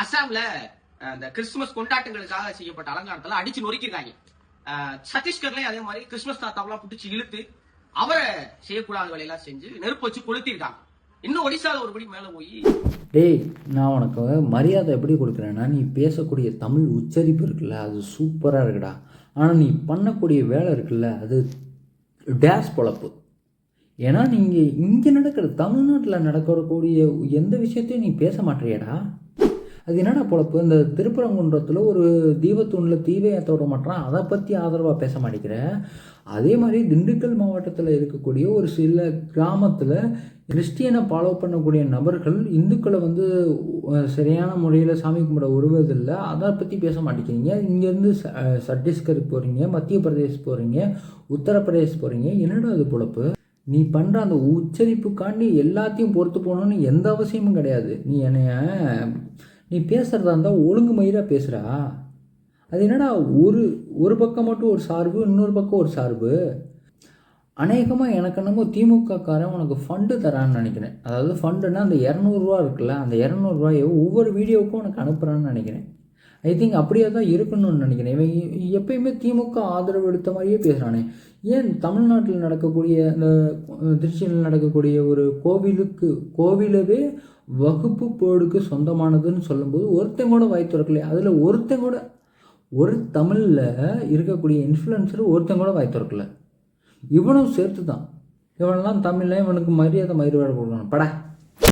அசாம்ல அந்த கிறிஸ்துமஸ் கொண்டாட்டங்களுக்காக செய்யப்பட்ட அலங்காரத்துல அடிச்சு நொறுக்கிருக்காங்க. சத்தீஸ்கர்லயும் அதே மாதிரி கிறிஸ்துமஸ் தாத்தாவெல்லாம் பிடிச்சி இழுத்து அவரை செய்யக்கூடாத வேலையெல்லாம் செஞ்சு நெருப்பு வச்சு கொளுத்திருக்காங்க. இன்னும் ஒடிசால ஒரு படி மேல போய் டேய் நான் உனக்கு மரியாதை எப்படி கொடுக்குறேன்னா நீ பேசக்கூடிய தமிழ் உச்சரிப்பு இருக்குல்ல அது சூப்பராக இருக்குடா. ஆனால் நீ பண்ணக்கூடிய வேலை இருக்குல்ல அது டேஸ் பொழப்பு. ஏன்னா நீங்கள் இங்கே நடக்கிற தமிழ்நாட்டில் நடக்கக்கூடிய எந்த விஷயத்தையும் நீ பேச மாட்டேறியடா. அது என்னடா பொழப்பு? இந்த திருப்பரங்குன்றத்தில் ஒரு தீபத்தூணில் தீவை ஏற்ற விட மாட்டான் அதை பற்றி ஆதரவாக பேச மாட்டேங்கிற. அதே மாதிரி திண்டுக்கல் மாவட்டத்தில் இருக்கக்கூடிய ஒரு சில கிராமத்தில் கிறிஸ்டியனை ஃபாலோ பண்ணக்கூடிய நபர்கள் இந்துக்களை வந்து சரியான முறையில் சாமி கும்பிட வருவதில்லை அதை பற்றி பேச மாட்டேங்கிறீங்க. இங்கேருந்து ச- சட்டீஸ்கருக்கு போகிறீங்க மத்திய பிரதேஷ் போகிறீங்க உத்தரப்பிரதேஷ் போகிறீங்க என்னடா அது பொழப்பு? நீ பண்ணுற அந்த உச்சரிப்புக்காண்டி எல்லாத்தையும் பொறுத்து போகணுன்னு எந்த அவசியமும் கிடையாது. நீ என்னைய நீ பேசுகிறதா இருந்தால் ஒழுங்கு மயிராக பேசுகிறா அது என்னடா ஒரு ஒரு பக்கம் மட்டும் ஒரு சார்பு இன்னொரு பக்கம் ஒரு சார்பு? அநேகமாக எனக்கு என்னமோ திமுகக்காரன் உனக்கு ஃபண்டு தரான்னு நினைக்கிறேன். அதாவது ஃபண்டுன்னா அந்த இரநூறுவா இருக்குல்ல அந்த இரநூறுவாயை ஒவ்வொரு வீடியோவுக்கும் உனக்கு அனுப்புகிறான்னு நினைக்கிறேன். ஐ திங்க் அப்படியே தான் இருக்கணும்னு நினைக்கிறேன். இவன் எப்பயுமே திமுக ஆதரவு எடுத்த மாதிரியே பேசுகிறானே ஏன் தமிழ்நாட்டில் நடக்கக்கூடிய அந்த திருச்சியில் நடக்கக்கூடிய ஒரு கோவிலுக்கு கோவிலவே வகுப்பு போடுக்கு சொந்தமானதுன்னு சொல்லும்போது ஒருத்தன் கூட வாய் திறக்கலையே. அதில் ஒருத்தன் கூட ஒரு தமிழில் இருக்கக்கூடிய இன்ஃப்ளூயன்சர் ஒருத்தன் கூட வாய் திறக்கலை. இவனும் சேர்த்து தான் இவனெல்லாம் தமிழில் இவனுக்கு மரியாதை மயிறு வேலை கொடுக்கணும் படா.